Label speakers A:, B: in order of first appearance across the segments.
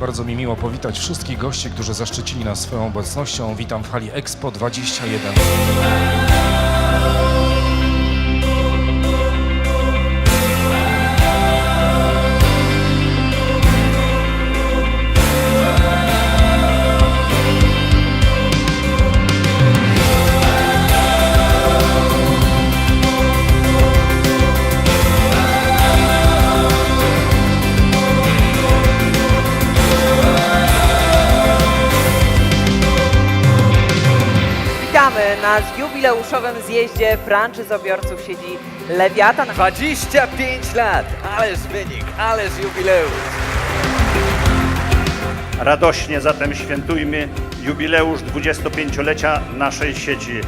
A: Bardzo mi miło powitać wszystkich gości, którzy zaszczycili nas swoją obecnością. Witam w hali Expo 21.
B: na jubileuszowym zjeździe franczyzobiorców sieci Lewiatan.
C: 25 lat! Ależ wynik, ależ jubileusz!
D: Radośnie zatem świętujmy jubileusz 25-lecia naszej sieci.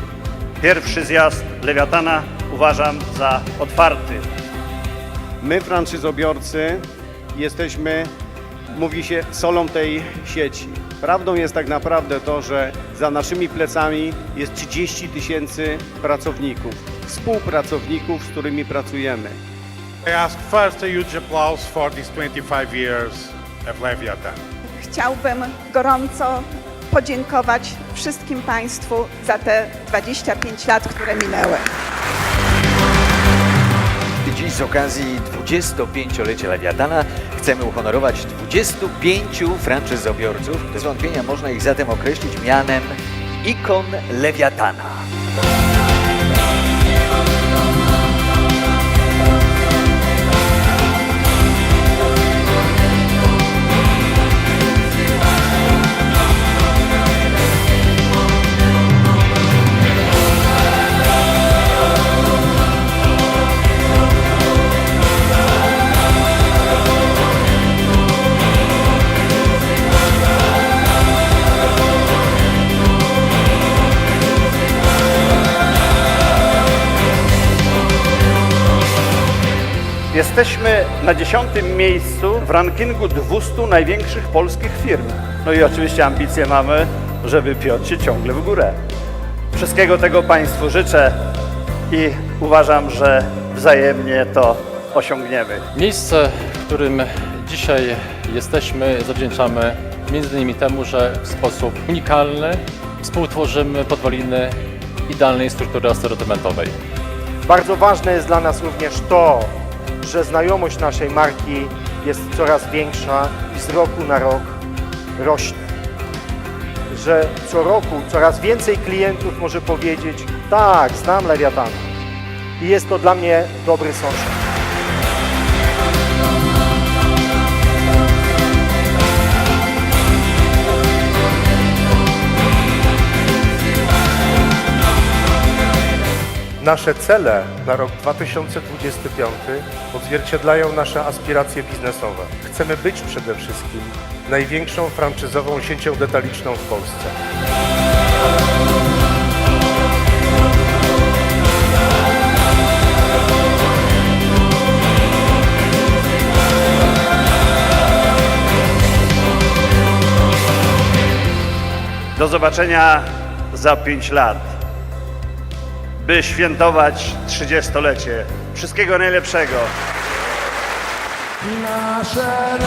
D: Pierwszy zjazd Lewiatana uważam za otwarty.
E: My, franczyzobiorcy, jesteśmy, mówi się, solą tej sieci. Prawdą jest tak naprawdę to, że za naszymi plecami jest 30 tysięcy pracowników, współpracowników, z którymi pracujemy.
F: I ask first a huge applause for these 25 years of Leviathan.
G: Chciałbym gorąco podziękować wszystkim Państwu za te 25 lat, które minęły.
C: Dziś z okazji 25-lecia Lewiatana chcemy uhonorować 25 franczyzobiorców. Bez wątpienia można ich zatem określić mianem ikon Lewiatana.
D: Jesteśmy na dziesiątym miejscu w rankingu 200 największych polskich firm. No i oczywiście ambicje mamy, żeby piąć się ciągle w górę. Wszystkiego tego Państwu życzę i uważam, że wzajemnie to osiągniemy.
H: Miejsce, w którym dzisiaj jesteśmy, zawdzięczamy między innymi temu, że w sposób unikalny współtworzymy podwaliny idealnej struktury asortymentowej.
I: Bardzo ważne jest dla nas również to, że znajomość naszej marki jest coraz większa i z roku na rok rośnie. Że co roku coraz więcej klientów może powiedzieć: Tak, znam Lewiatana. I jest to dla mnie dobry sąsiad. Nasze cele na rok 2025 odzwierciedlają nasze aspiracje biznesowe. Chcemy być przede wszystkim największą franczyzową siecią detaliczną w Polsce.
D: Do zobaczenia za 5 lat, by świętować 30-lecie. Wszystkiego najlepszego.
F: Nasze